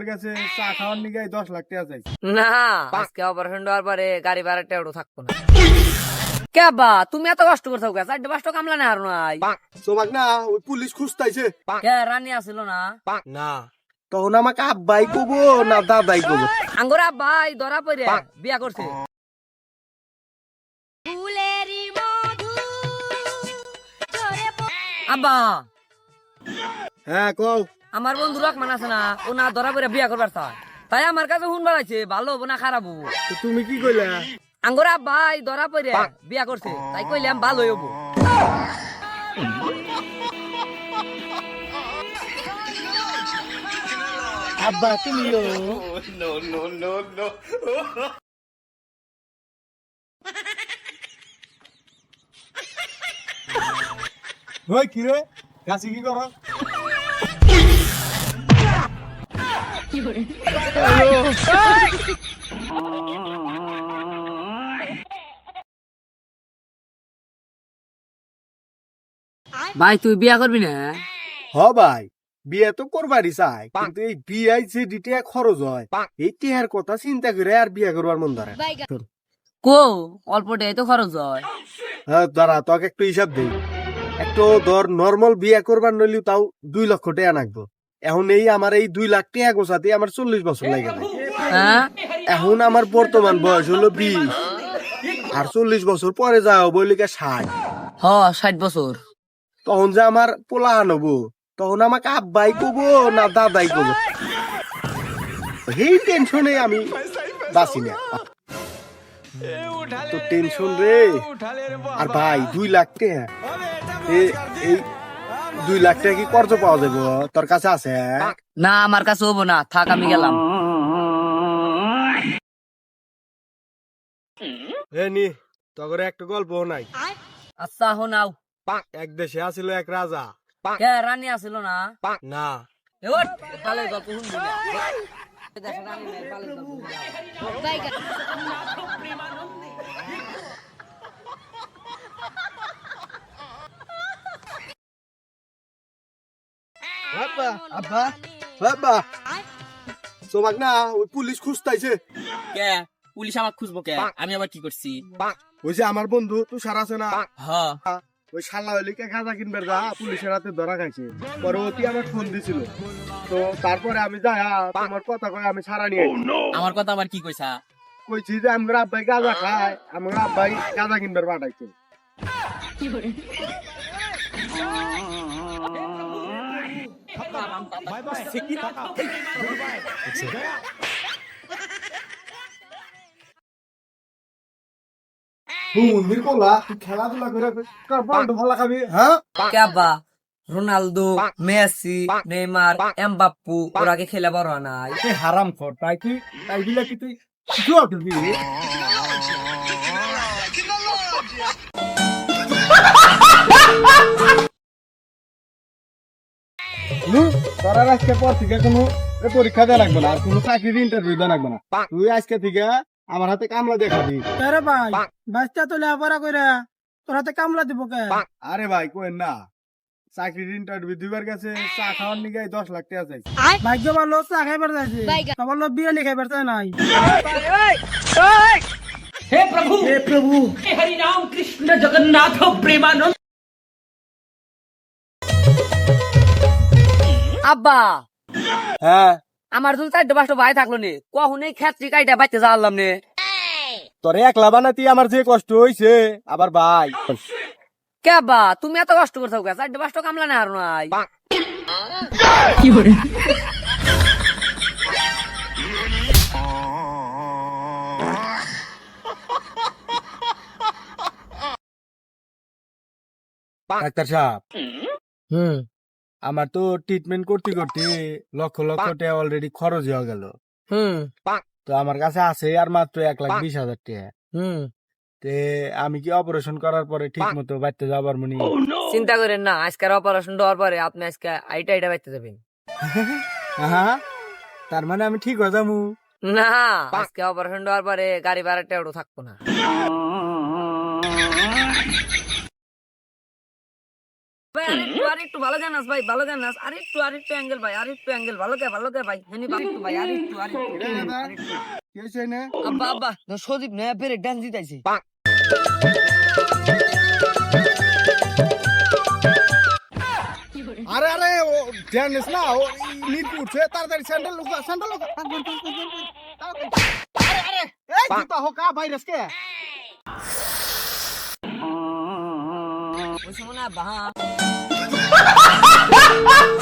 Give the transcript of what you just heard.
দুইবার গেছে চা খাওয়ার নিগাই দশ লাখ টাকা চাইছে। না আজকে অপারেশন দেওয়ার পরে গাড়ি ভাড়া টেউটো থাকব না। কে বা তুমি এত কষ্ট করছ কে চারটে পাঁচটা কামলা না আর নাই। তোমাক না ওই পুলিশ খুঁজতাইছে। কে রানী আসিল না? না। তখন আমাকে আব্বাই কবো না দাদাই কবো। আঙ্গুরা ভাই ধরা পড়ে বিয়া করছে। আব্বা। হ্যাঁ কও। আমার বন্ধু রকমান আছে না ও না ধরা পড়ে বিয়া করবার চায়। তাই আমার কাছে শুন বাড়াইছে ভালো হব না খারাপ হব। তুমি কি কইলা? আঙ্গুরা ভাই ধরা পড়ে বিয়া করছে তাই কইলাম ভালো হব। আব্বা তুমিও ওই কি রে কাছে কি করো? ভাই তুই বিয়া করবি না? হ ভাই বিয়ে তো করবারই চাই কিন্তু এই বিয়ায় যে ডিটিয়া খরচ হয় এই টিহার কথা চিন্তা করে আর বিয়া করবার মন ধরে কো অল্প টাই তো খরচ হয়। হ্যাঁ দাঁড়া তোকে একটু হিসাব দেই। একটু ধর নর্মাল বিয়ে করবার নইলেও তাও দুই লক্ষ টাকা লাগবো। এখন এই আমার এই দুই লাখ টাকা গোছাতে আমার চল্লিশ বছর লাগে। হ্যাঁ? এখন আমার বর্তমান বয়স হলো বিশ। আর চল্লিশ বছর পরে যাও বলিকে ষাট। হ ষাট বছর। তখন যে আমার পোলা আনব তখন আমাকে আব্বাই কব না দাদাই কব। এই টেনশনে আমি বাঁচি না। তো টেনশন রে। আর ভাই দুই লাখ টাকা। এই দুই লাখ টাকা কি কর্জ পাওয়া যাব তোর কাছে আছে? না আমার কাছে হব না। থাক আমি গেলাম। নি তগর একটা গল্প নাই। আচ্ছা হনাও এক দেশে আছিল এক রাজা। কে রানী আসিল না? না। এ গল্প শুনবি না। এ দেশে রানী নাই, কালের গল্প শুনবি না। আব্বা আব্বা আব্বা। তোমাক না ওই পুলিশ খুঁজতাইছে। কে? পুলিশ খুঁজবো কে? আমি আবার কি করছি? ওই যে আমার বন্ধু তুষার আছে না? হ। ওই শালা হলিকে গাঁজা কিনবার যা পুলিশের হাতে ধরা খাইছে। পরবর্তী আমার ফোন দিছিল। তো তারপরে আমি যাই তোমার কথা কয় আমি ছাড়া নিয়ে আমার কথা আবার কি কইছা? কইছি যে আমার আব্বাই গাঁজা খায় আমার আব্বাই গাঁজা কিনবার পাঠাইছে খেলাধুলা করে কার ভালো খাবি হ্যাঁ? রোনালদো মেসি নেইমার এমবাপ্পু ওরা কি খেলে বড় নাই? তুই হারাম খর তাই কি তাই দিলে কি তুই হুম, তোরা আজকে পর থেকে কোনো এ পরীক্ষা দেওয়া লাগবে না আর কোনো চাকরির ইন্টারভিউ দেওয়া লাগবে না। তুই আজকে থেকে আমার হাতে কামলা দেখাবি আরে ভাই বাচ্চা তো লেখাপড়া করে তোর হাতে কামলা দিব কে? আরে ভাই কোয়েন না চাকরির ইন্টারভিউ দুইবার গেছে চা খাওয়ার নিগাই দশ লাখ টাকা চাইছে। ভাগ্য ভালো চা খাইবার যাইছে তোমার লোক বিরিয়ানি খাইবার চাই নাই। আব্বা। হ্যাঁ। আমার যদি চারটে পাঁচটা ভাই থাকল নে। কখন এই খেত্রি কাইটা বাইতে জানলাম নে। তোর একলা বানাতি আমার যে কষ্ট হইছে আবার ভাই। কে বা তুমি এত কষ্ট করছ কে চারটে পাঁচটা কামলা না আর নাই। ডাক্তার সাহেব। হুম। আমার তো ট্রিটমেন্ট করতে করতে লক্ষ লক্ষ টাকা অলরেডি খরচ হয়ে গেল। হুম। তো আমার কাছে আছে আর মাত্র এক লাখ বিশ হাজার টাকা। হুম। তে আমি কি অপারেশন করার পরে ঠিক মতো বাড়তে যাবার মনি চিন্তা করেন না আজকের অপারেশন দেওয়ার পরে আপনি আজকে আইটা আইটা বাইতে যাবেন। হ্যাঁ তার মানে আমি ঠিক হয়ে যাব। না আজকে অপারেশন দেওয়ার পরে গাড়ি ভাড়া টেউটো থাকব না। আরেকটু আরেকটু ভালো গান নাচ ভাই ভালো গান নাচ আরেকটু আরেকটু অ্যাঙ্গেল ভাই আরেকটু অ্যাঙ্গেল ভালো কে ভালো কে ভাই হেনি আরেকটু ভাই আরেকটু আরেকটু আরেকটু। নে আব্বা আব্বা সদীপ নয়া পেরে ডান্স দিতেছে আরে আরে ও জানিস না ও নিট উঠছে তাড়াতাড়ি স্যান্ডেল লুকা স্যান্ডেল লুকা আরে আরে। এই জুতা হোকা ভাইরাস কে। ওই সময় না বাহা। Ha ha ha!